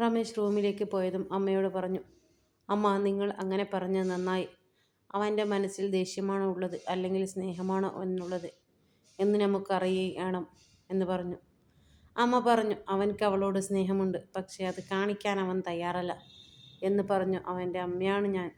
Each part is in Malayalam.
രമേശ് റൂമിലേക്ക് പോയതും അമ്മയോട് പറഞ്ഞു അമ്മ നിങ്ങൾ അങ്ങനെ പറഞ്ഞ നന്നായി. അവന്റെ മനസ്സിൽ ദേഷ്യമാണോ ഉള്ളത് അല്ലെങ്കിൽ സ്നേഹമാണോ എന്നുള്ളത് എന്ന് നമുക്കറിയണം എന്ന് പറഞ്ഞു. അമ്മ പറഞ്ഞു അവൻക്ക് അവളോട് സ്നേഹമുണ്ട് പക്ഷേ അത് കാണിക്കാൻ അവൻ തയ്യാറല്ല എന്ന് പറഞ്ഞു അവന്റെ അമ്മയാണ് ഞാൻ.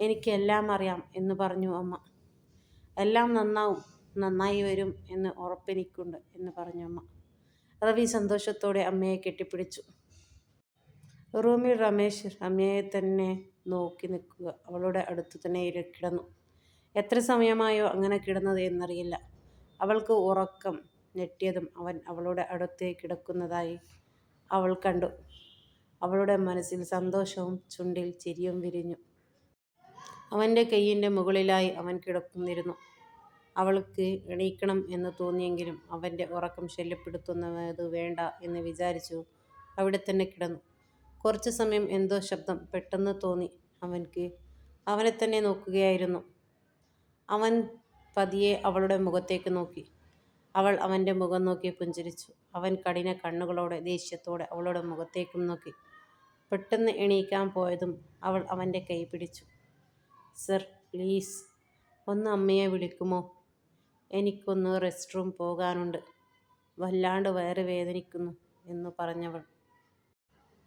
എനിക്കെല്ലാം അറിയാം എന്ന് പറഞ്ഞു അമ്മ. എല്ലാം നന്നാവും നന്നായി വരും എന്ന് ഉറപ്പെനിക്കുണ്ട് എന്ന് പറഞ്ഞു അമ്മ. റവി സന്തോഷത്തോടെ അമ്മയെ കെട്ടിപ്പിടിച്ചു. റൂമിൽ രമേശ് രമ്യയെ തന്നെ നോക്കി നിൽക്കുക. അവളുടെ അടുത്ത് തന്നെ കിടന്നു. എത്ര സമയമായോ അങ്ങനെ കിടന്നത് എന്നറിയില്ല. അവൾക്ക് ഉറക്കം ഞെട്ടിയതും അവൻ അവളുടെ അടുത്തേക്ക് കിടക്കുന്നതായി അവൾ കണ്ടു. അവളുടെ മനസ്സിൽ സന്തോഷവും ചുണ്ടിൽ ചിരിയും വിരിഞ്ഞു. അവന്റെ കൈയിന്റെ മുകളിലായി അവൻ കിടക്കുന്നിരുന്നു അവൾക്ക് എണീക്കണം എന്ന് തോന്നിയെങ്കിലും അവന്റെ ഉറക്കം ശല്യപ്പെടുത്തുന്നത് വേണ്ട എന്ന് വിചാരിച്ചു അവിടെ തന്നെ കിടന്നു. കുറച്ചു സമയം എന്തോ ശബ്ദം പെട്ടെന്ന് തോന്നി അവൻക്ക്. അവനെ തന്നെ നോക്കുകയായിരുന്നു. അവൻ പതിയെ അവളുടെ മുഖത്തേക്ക് നോക്കി. അവൾ അവന്റെ മുഖം നോക്കി പുഞ്ചിരിച്ചു. അവൻ കഠിന കണ്ണുകളോടെ ദേഷ്യത്തോടെ അവളുടെ മുഖത്തേക്കും നോക്കി. പെട്ടെന്ന് എണീക്കാൻ പോയതും അവൾ അവന്റെ കൈ പിടിച്ചു. സർ പ്ലീസ് ഒന്ന് അമ്മയെ വിളിക്കുമോ? എനിക്കൊന്ന് റെസ്റ്റ് റൂം പോകാനുണ്ട്. വല്ലാണ്ട് വയറ് വേദനിക്കുന്നു എന്ന് പറഞ്ഞവൾ.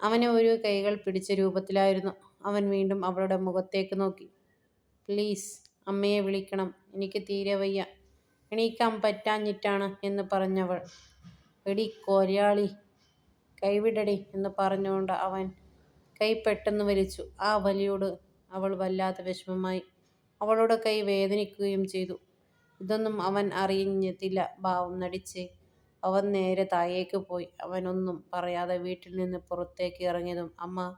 അവനെ ഒരു കൈകൾ പിടിച്ച രൂപത്തിലായിരുന്നു. അവൻ വീണ്ടും അവളുടെ മുഖത്തേക്ക് നോക്കി. പ്ലീസ് അമ്മയെ വിളിക്കണം. എനിക്ക് തീരെ വയ്യ. എണീക്കാൻ പറ്റാഞ്ഞിട്ടാണ് എന്ന് പറഞ്ഞവൾ. എടി കൊരയാളി കൈവിടടി എന്ന് പറഞ്ഞുകൊണ്ട് അവൻ കൈ പെട്ടെന്ന് വലിച്ചു. ആ വലിയോട് അവൾ വല്ലാത്ത വിഷമമായി. അവളുടെ കൈ വേദനിക്കുകയും ചെയ്തു. ഇതൊന്നും അവൻ അറിഞ്ഞതില്ല ഭാവം നടിച്ച് അവൻ നേരെ താഴേക്ക് പോയി. അവനൊന്നും പറയാതെ വീട്ടിൽ നിന്ന് പുറത്തേക്ക് ഇറങ്ങിയതും അമ്മ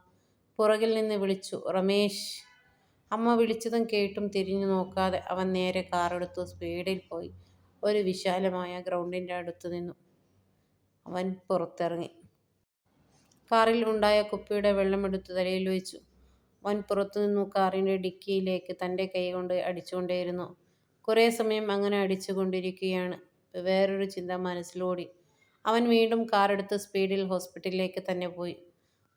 പുറകിൽ നിന്ന് വിളിച്ചു റമേശ്. അമ്മ വിളിച്ചതും കേട്ടും തിരിഞ്ഞു നോക്കാതെ അവൻ നേരെ കാറെടുത്തു സ്പീഡിൽ പോയി. ഒരു വിശാലമായ ഗ്രൗണ്ടിന്റെ അടുത്ത് നിന്നു. അവൻ പുറത്തിറങ്ങി. കാറിൽ ഉണ്ടായ കുപ്പിയുടെ വെള്ളമെടുത്ത് തലയിൽ വെച്ചു. അവൻ പുറത്തു നിന്നു കാറിന്റെ ഡിക്കിയിലേക്ക് തന്റെ കൈ കൊണ്ട് അടിച്ചുകൊണ്ടേയിരുന്നു. കുറേ സമയം അങ്ങനെ അടിച്ചുകൊണ്ടിരിക്കുകയാണ്. വേറൊരു ചിന്ത മനസ്സിലോടി. അവൻ വീണ്ടും കാറെടുത്ത് സ്പീഡിൽ ഹോസ്പിറ്റലിലേക്ക് തന്നെ പോയി.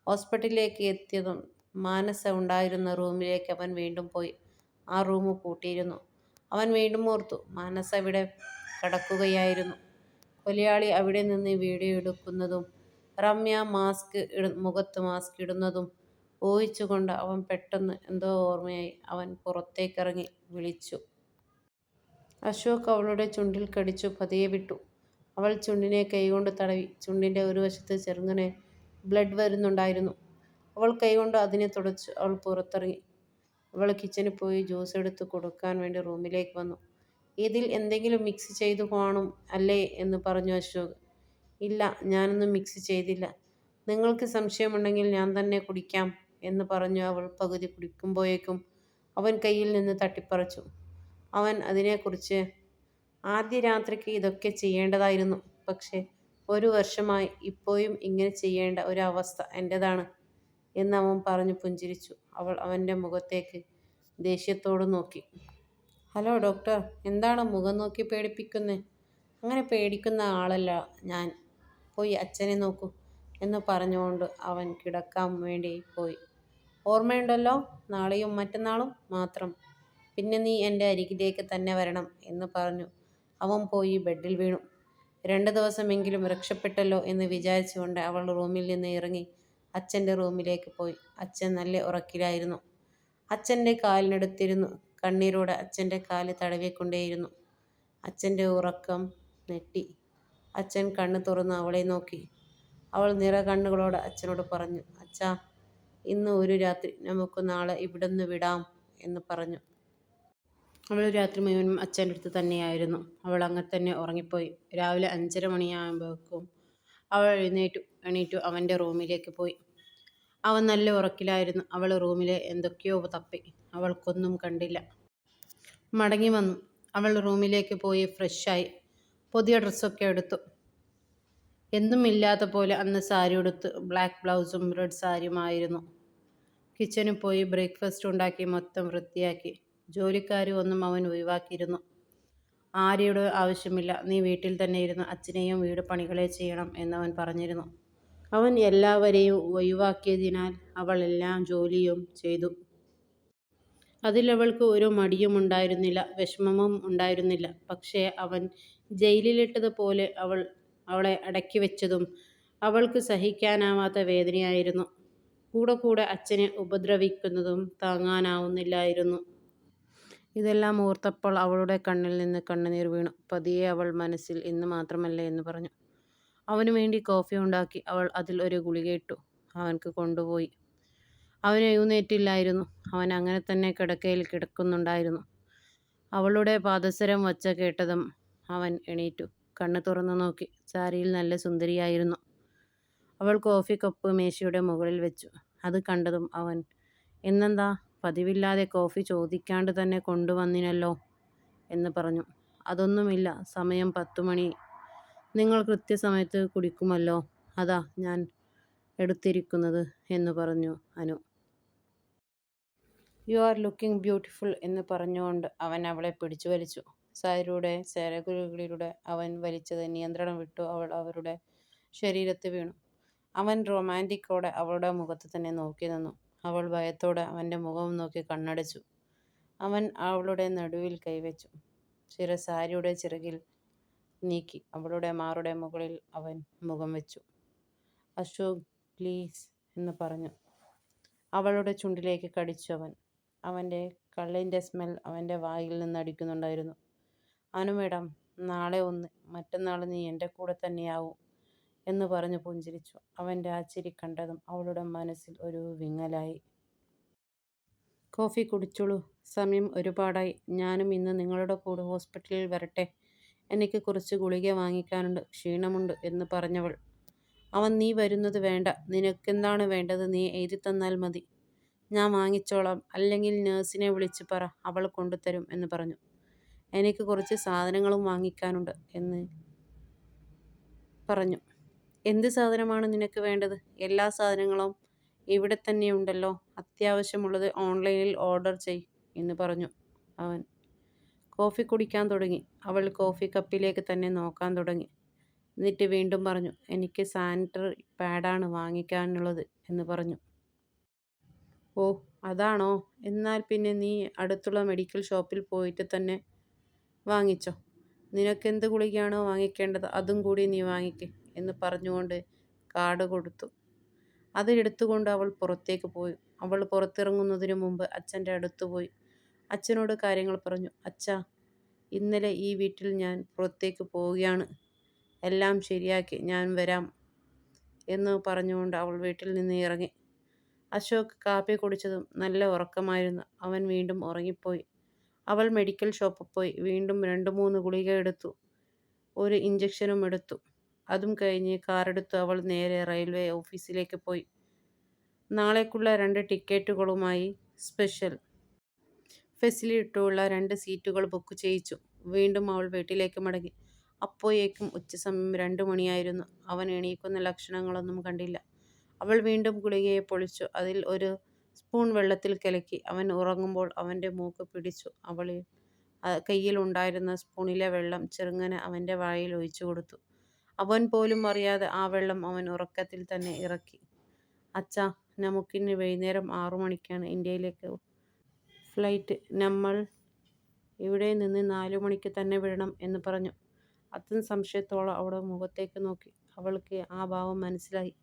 ഹോസ്പിറ്റലിലേക്ക് എത്തിയതും മാനസ ഉണ്ടായിരുന്ന റൂമിലേക്ക് അവൻ വീണ്ടും പോയി. ആ റൂം പൂട്ടിയിരുന്നു. അവൻ വീണ്ടും ഓർത്തു മാനസ ഇവിടെ കിടക്കുകയായിരുന്നു. കൊലയാളി അവിടെ നിന്ന് വീഡിയോ എടുക്കുന്നതും റമ്യ മാസ്ക് ഇട മുഖത്ത് മാസ്ക് ഇടുന്നതും ഊഹിച്ചുകൊണ്ട് അവൻ പെട്ടെന്ന് എന്തോ ഓർമ്മയായി. അവൻ പുറത്തേക്കിറങ്ങി വിളിച്ചു. അശോക് അവളുടെ ചുണ്ടിൽ കടിച്ചു പതിയെ വിട്ടു. അവൾ ചുണ്ടിനെ കൈകൊണ്ട് തടവി. ചുണ്ടിന്റെ ഒരു വശത്ത് ചെറുങ്ങനെ ബ്ലഡ് വരുന്നുണ്ടായിരുന്നു. അവൾ കൈകൊണ്ട് അതിനെ തുടച്ചു അവൾ പുറത്തിറങ്ങി. അവൾ കിച്ചണിൽ പോയി ജ്യൂസ് എടുത്ത് കൊടുക്കാൻ വേണ്ടി റൂമിലേക്ക് വന്നു. ഇതിൽ എന്തെങ്കിലും മിക്സ് ചെയ്ത് കാണും അല്ലേ? എന്ന് പറഞ്ഞു അശോക്. ഇല്ല ഞാനൊന്നും മിക്സ് ചെയ്തില്ല. നിങ്ങൾക്ക് സംശയമുണ്ടെങ്കിൽ ഞാൻ തന്നെ കുടിക്കാം എന്ന് പറഞ്ഞു അവൾ പകുതി കുടിക്കുമ്പോഴേക്കും അവൻ കയ്യിൽ നിന്ന് തട്ടിപ്പറിച്ചു. അവൻ അതിനെക്കുറിച്ച് ആദ്യ രാത്രിക്ക് ഇതൊക്കെ ചെയ്യേണ്ടതായിരുന്നു. പക്ഷേ ഒരു വർഷമായി ഇപ്പോഴും ഇങ്ങനെ ചെയ്യേണ്ട ഒരവസ്ഥ എന്റെതാണ് എന്ന് അവൻ പറഞ്ഞു പുഞ്ചിരിച്ചു. അവൾ അവന്റെ മുഖത്തേക്ക് ദേഷ്യത്തോട് നോക്കി. Hello doctor. എന്താണ് മുഖം നോക്കി പേടിപ്പിക്കുന്നത് അങ്ങനെ പേടിക്കുന്ന ആളല്ല ഞാൻ. പോയി അച്ഛനെ നോക്കൂ എന്ന് പറഞ്ഞുകൊണ്ട് അവൻ കിടക്കാൻ വേണ്ടി പോയി. ഓർമ്മയുണ്ടല്ലോ നാളെയും മറ്റന്നാളും മാത്രം. പിന്നെ നീ എന്റെ അരികിലേക്ക് തന്നെ വരണം എന്ന് പറഞ്ഞു. അവൻ പോയി ബെഡിൽ വീണു. രണ്ട് ദിവസമെങ്കിലും രക്ഷപ്പെട്ടല്ലോ എന്ന് വിചാരിച്ചുകൊണ്ട് അവൾ റൂമിൽ നിന്ന് ഇറങ്ങി അച്ഛന്റെ റൂമിലേക്ക് പോയി. അച്ഛൻ നല്ല ഉറക്കിലായിരുന്നു. അച്ഛന്റെ കാലിനടുത്തിരുന്നു. കണ്ണീരോടെ അച്ഛന്റെ കാൽ തടവിക്കൊണ്ടേയിരുന്നു. അച്ഛന്റെ ഉറക്കം നെട്ടി അച്ഛൻ കണ്ണ് തുറന്ന് അവളെ നോക്കി. അവൾ നിറ കണ്ണുകളോട് അച്ഛനോട് പറഞ്ഞു അച്ഛാ ഇന്ന് ഒരു രാത്രി നമുക്ക് നാളെ ഇവിടുന്ന് വിടാം എന്ന് പറഞ്ഞു. അവൾ രാത്രി മുഴുവനും അച്ഛന്റെ അടുത്ത് തന്നെയായിരുന്നു. അവൾ അങ്ങനെ തന്നെ ഉറങ്ങിപ്പോയി. രാവിലെ അഞ്ചര മണിയാകുമ്പോഴേക്കും അവൾ എഴുന്നേറ്റു എണീറ്റു അവന്റെ റൂമിലേക്ക് പോയി. അവൻ നല്ല ഉറക്കിലായിരുന്നു. അവൾ റൂമിലെ എന്തൊക്കെയോ തപ്പി. അവൾക്കൊന്നും കണ്ടില്ല. മടങ്ങി വന്നു. അവൾ റൂമിലേക്ക് പോയി ഫ്രഷായി. പുതിയ ഡ്രസ്സൊക്കെ എടുത്തു. എന്തുമില്ലാത്ത പോലെ അന്ന് സാരി ഉടുത്ത് ബ്ലാക്ക് ബ്ലൗസും റെഡ് സാരിയുമായിരുന്നു. കിച്ചണിൽ പോയി ബ്രേക്ക്ഫാസ്റ്റ് ഉണ്ടാക്കി മൊത്തം വൃത്തിയാക്കി. ജോലിക്കാർ ഒന്നും അവൻ ഒഴിവാക്കിയിരുന്നു ആര്യയുടെ ആവശ്യമില്ല നീ വീട്ടിൽ തന്നെ ഇരുന്ന് അച്ഛനെയും വീട് പണികളെ ചെയ്യണം എന്നവൻ പറഞ്ഞിരുന്നു അവൻ എല്ലാവരെയും ഒഴിവാക്കിയതിനാൽ അവൾ എല്ലാ ജോലിയും ചെയ്തു. അതിലവൾക്ക് ഒരു മടിയും ഉണ്ടായിരുന്നില്ല വിഷമവും ഉണ്ടായിരുന്നില്ല. പക്ഷേ അവൻ ജയിലിലിട്ടതുപോലെ അവൾ അവളെ അടക്കി വെച്ചതും അവൾക്ക് സഹിക്കാനാവാത്ത വേദനയായിരുന്നു. കൂടെ കൂടെ അച്ഛനെ ഉപദ്രവിക്കുന്നതും താങ്ങാനാവുന്നില്ലായിരുന്നു. ഇതെല്ലാം ഓർത്തപ്പോൾ അവളുടെ കണ്ണിൽ നിന്ന് കണ്ണുനീർ വീണു. പതിയെ അവൾ മനസ്സിൽ ഇന്ന് മാത്രമല്ല എന്ന് പറഞ്ഞു. അവനുവേണ്ടി കോഫി ഉണ്ടാക്കി അവൾ അതിൽ ഒരു ഗുളികയിട്ടു അവൻക്ക് കൊണ്ടുപോയി. അവൻ എഴുന്നേറ്റില്ലായിരുന്നു. അവൻ അങ്ങനെ തന്നെ കിടക്കയിൽ കിടക്കുന്നുണ്ടായിരുന്നു. അവളുടെ പാദസരം വച്ച കേട്ടതും അവൻ എണീറ്റു. കണ്ണ് തുറന്നു നോക്കി. സാരിയിൽ നല്ല സുന്ദരിയായിരുന്നു. അവൾ കോഫി കപ്പ് മേശയുടെ മുകളിൽ വെച്ചു. അത് കണ്ടതും അവൻ ഇന്നെന്താ പതിവില്ലാതെ കോഫി ചോദിക്കാണ്ട് തന്നെ കൊണ്ടുവന്നിനല്ലോ എന്ന് പറഞ്ഞു. അതൊന്നുമില്ല സമയം പത്തുമണി. നിങ്ങൾ കൃത്യസമയത്ത് കുടിക്കുമല്ലോ. അതാ ഞാൻ എടുത്തിരിക്കുന്നത് എന്ന് പറഞ്ഞു Anu. You are looking beautiful എന്ന് പറഞ്ഞുകൊണ്ട് അവൻ അവളെ പിടിച്ചു വലിച്ചു സാരിയുടെ സേരകുരുകളിലൂടെ അവൻ വലിച്ചത് നിയന്ത്രണം വിട്ടു അവൾ അവരുടെ ശരീരത്ത് വീണു. അവൻ റൊമാന്റിക്കോടെ അവളുടെ മുഖത്ത് തന്നെ നോക്കി നിന്നു. അവൾ ഭയത്തോടെ അവന്റെ മുഖം നോക്കി കണ്ണടച്ചു. അവൻ അവളുടെ നടുവിൽ കൈവച്ചു. ചിരസാരിയുടെ ചിറകിൽ നീക്കി അവളുടെ മാറുടെ മുകളിൽ അവൻ മുഖം വെച്ചു. അശോക് പ്ലീസ് എന്ന് പറഞ്ഞു. അവളുടെ ചുണ്ടിലേക്ക് കടിച്ചു അവൻ. അവന്റെ കള്ളിന്റെ സ്മെൽ അവന്റെ വായിൽ നിന്ന് അടിക്കുന്നുണ്ടായിരുന്നു അനുമേടം നാളെ ഒന്ന്, മറ്റന്നാൾ നീ എന്റെ കൂടെ തന്നെയാവും എന്ന് പറഞ്ഞു പുഞ്ചിരിച്ചു. അവന്റെ ആ ചിരി കണ്ടതും അവളുടെ മനസ്സിൽ ഒരു വിങ്ങലായി. കോഫി കുടിച്ചോളൂ. സമയം ഒരുപാടായി. ഞാനും ഇന്ന് നിങ്ങളുടെ കൂടെ ഹോസ്പിറ്റലിൽ വരട്ടെ. എനിക്ക് കുറച്ച് ഗുളിക വാങ്ങിക്കാനുണ്ട്. ക്ഷീണമുണ്ട് എന്ന് പറഞ്ഞവൾ. അവൻ നീ വരുന്നത് വേണ്ട. നിനക്കെന്താണ് വേണ്ടത് നീ എഴുതി തന്നാൽ മതി. ഞാൻ വാങ്ങിച്ചോളാം. അല്ലെങ്കിൽ നേഴ്സിനെ വിളിച്ച് പറ അവൾ കൊണ്ടുതരും എന്ന് പറഞ്ഞു. എനിക്ക് കുറച്ച് സാധനങ്ങളും വാങ്ങിക്കാനുണ്ട് എന്ന് പറഞ്ഞു. എന്ത് സാധനമാണ് നിനക്ക് വേണ്ടത്? എല്ലാ സാധനങ്ങളും ഇവിടെ തന്നെയുണ്ടല്ലോ. അത്യാവശ്യമുള്ളത് ഓൺലൈനിൽ ഓർഡർ ചെയ് എന്ന് പറഞ്ഞു അവൻ. കോഫി കുടിക്കാൻ തുടങ്ങി. അവൾ കോഫി കപ്പിലേക്ക് തന്നെ നോക്കാൻ തുടങ്ങി. എന്നിട്ട് വീണ്ടും പറഞ്ഞു. എനിക്ക് സാനിറ്ററി പാഡാണ് വാങ്ങിക്കാനുള്ളത് എന്ന് പറഞ്ഞു. ഓ അതാണോ. എന്നാൽ പിന്നെ നീ അടുത്തുള്ള മെഡിക്കൽ ഷോപ്പിൽ പോയിട്ട് തന്നെ വാങ്ങിച്ചോ. നിനക്കെന്ത് ഗുളികയാണോ വാങ്ങിക്കേണ്ടത് അതും കൂടി നീ വാങ്ങിക്ക് എന്ന് പറഞ്ഞുകൊണ്ട് കാട് കൊടുത്തു. അത് എടുത്തുകൊണ്ട് അവൾ പുറത്തേക്ക് പോയി. അവൾ പുറത്തിറങ്ങുന്നതിനു മുമ്പ് അച്ഛന്റെ അടുത്ത് പോയി അച്ഛനോട് കാര്യങ്ങൾ പറഞ്ഞു. അച്ഛാ ഇന്നലെ ഈ വീട്ടിൽ ഞാൻ പുറത്തേക്ക് പോവുകയാണ്. എല്ലാം ശരിയാക്കി ഞാൻ വരാം എന്ന് പറഞ്ഞുകൊണ്ട് അവൾ വീട്ടിൽ നിന്ന് ഇറങ്ങി. അശോക് കാപ്പി കുടിച്ചതും നല്ല ഉറക്കമായിരുന്നു. അവൻ വീണ്ടും ഉറങ്ങിപ്പോയി. അവൾ മെഡിക്കൽ ഷോപ്പിൽ പോയി വീണ്ടും രണ്ട് മൂന്ന് ഗുളിക എടുത്തു. ഒരു ഇഞ്ചക്ഷനും എടുത്തു. അതും കഴിഞ്ഞ് കാറെടുത്ത് അവൾ നേരെ റെയിൽവേ ഓഫീസിലേക്ക് പോയി. നാളേക്കുള്ള രണ്ട് ടിക്കറ്റുകളുമായി സ്പെഷ്യൽ ഫെസിലിറ്റിയുള്ള രണ്ട് സീറ്റുകൾ ബുക്ക് ചെയ്യിച്ചു. വീണ്ടും അവൾ വീട്ടിലേക്ക് മടങ്ങി. അപ്പോഴേക്കും ഉച്ചസമയം രണ്ട് മണിയായിരുന്നു. അവൻ എണീക്കുന്ന ലക്ഷണങ്ങളൊന്നും കണ്ടില്ല. അവൾ വീണ്ടും ഗുളികയെ പൊളിച്ചു. അതിൽ ഒരു സ്പൂൺ വെള്ളത്തിൽ കലക്കി. അവൻ ഉറങ്ങുമ്പോൾ അവന്റെ മൂക്ക് പിടിച്ചു അവൾ കയ്യിലുണ്ടായിരുന്ന സ്പൂണിലെ വെള്ളം ചെറുങ്ങനെ അവന്റെ വായിൽ ഒഴിച്ചുകൊടുത്തു. അവൻ പോലും അറിയാതെ ആ വെള്ളം അവൻ ഉറക്കത്തിൽ തന്നെ ഇറക്കി. അച്ഛാ നമുക്കിന്ന് വൈകുന്നേരം ആറു മണിക്കാണ് ഇന്ത്യയിലേക്ക് ഫ്ലൈറ്റ്. നമ്മൾ ഇവിടെ നിന്ന് നാലു മണിക്ക് തന്നെ വിടണം എന്ന് പറഞ്ഞു. അച്ഛൻ സംശയത്തോളം അവളുടെ മുഖത്തേക്ക് നോക്കി. അവൾക്ക് ആ ഭാവം മനസ്സിലായി.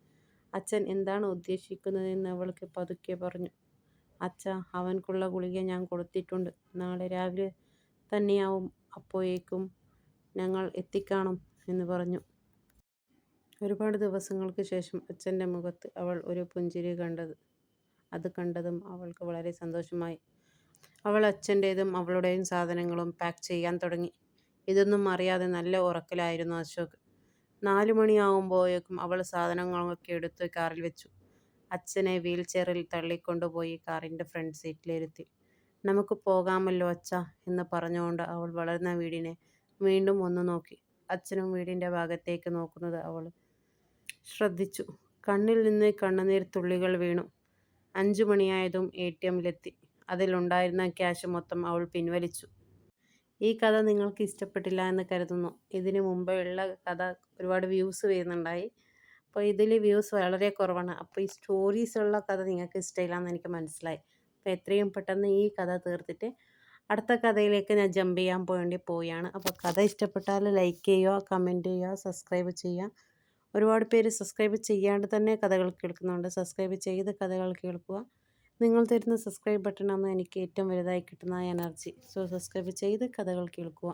അച്ഛൻ എന്താണ് ഉദ്ദേശിക്കുന്നതെന്ന് അവൾക്ക് പതുക്കെ പറഞ്ഞു. അച്ഛാ അവൻക്കുള്ള ഗുളിക ഞാൻ കൊടുത്തിട്ടുണ്ട്. നാളെ രാവിലെ തന്നെയാവും. അപ്പോഴേക്കും ഞങ്ങൾ എത്തിക്കാണും എന്ന് പറഞ്ഞു. ഒരുപാട് ദിവസങ്ങൾക്ക് ശേഷം അച്ഛന്റെ മുഖത്ത് അവൾ ഒരു പുഞ്ചിരി കണ്ടത് അത് കണ്ടതും അവൾക്ക് വളരെ സന്തോഷമായി. അവൾ അച്ഛന്റേതും അവളുടെയും സാധനങ്ങളും പാക്ക് ചെയ്യാൻ തുടങ്ങി. ഇതൊന്നും അറിയാതെ നല്ല ഉറക്കലായിരുന്നു അശോക്. നാലു മണിയാകുമ്പോഴേക്കും അവൾ സാധനങ്ങളൊക്കെ എടുത്ത് കാറിൽ വെച്ചു. അച്ഛനെ വീൽ ചെയറിൽ തള്ളിക്കൊണ്ടുപോയി കാറിന്റെ ഫ്രണ്ട് സീറ്റിലിരുത്തി. നമുക്ക് പോകാമല്ലോ അച്ഛ എന്ന് പറഞ്ഞുകൊണ്ട് അവൾ വളർന്ന വീടിനെ വീണ്ടും ഒന്ന് നോക്കി. അച്ഛനും വീടിന്റെ ഭാഗത്തേക്ക് നോക്കുന്നത് അവൾ ശ്രദ്ധിച്ചു. കണ്ണിൽ നിന്ന് കണ്ണുനീർ തുള്ളികൾ വീണു. അഞ്ചു മണിയായതും എ ടി എമ്മിലെത്തി അതിലുണ്ടായിരുന്ന ക്യാഷ് മൊത്തം അവൾ പിൻവലിച്ചു. ഈ കഥ നിങ്ങൾക്ക് ഇഷ്ടപ്പെട്ടില്ല എന്ന് കരുതുന്നു. ഇതിന് മുമ്പുള്ള കഥ ഒരുപാട് വ്യൂസ് വരുന്നുണ്ടായി. അപ്പോൾ ഇതിൽ വ്യൂസ് വളരെ കുറവാണ് അപ്പോൾ ഈ സ്റ്റോറീസ് ഉള്ള കഥ നിങ്ങൾക്ക് ഇഷ്ടമില്ലാന്ന് എനിക്ക് മനസ്സിലായി അപ്പോൾ എത്രയും പെട്ടെന്ന് ഈ കഥ തീർത്തിട്ട് അടുത്ത കഥയിലേക്ക് ഞാൻ ജമ്പ് ചെയ്യാൻ വേണ്ടി പോവുകയാണ് അപ്പോൾ കഥ ഇഷ്ടപ്പെട്ടാൽ ലൈക്ക് ചെയ്യുക കമന്റ് ചെയ്യുക സബ്സ്ക്രൈബ് ചെയ്യുക ഒരുപാട് പേര് സബ്സ്ക്രൈബ് ചെയ്യാണ്ട് തന്നെ കഥകൾ കേൾക്കുന്നുണ്ട്. സബ്സ്ക്രൈബ് ചെയ്ത് കഥകൾ കേൾക്കുക. നിങ്ങൾ തരുന്ന സബ്സ്ക്രൈബ് ബട്ടണാണ് എനിക്ക് ഏറ്റവും വലുതായി കിട്ടുന്ന എനർജി. സോ സബ്സ്ക്രൈബ് ചെയ്ത് കഥകൾ കേൾക്കുക.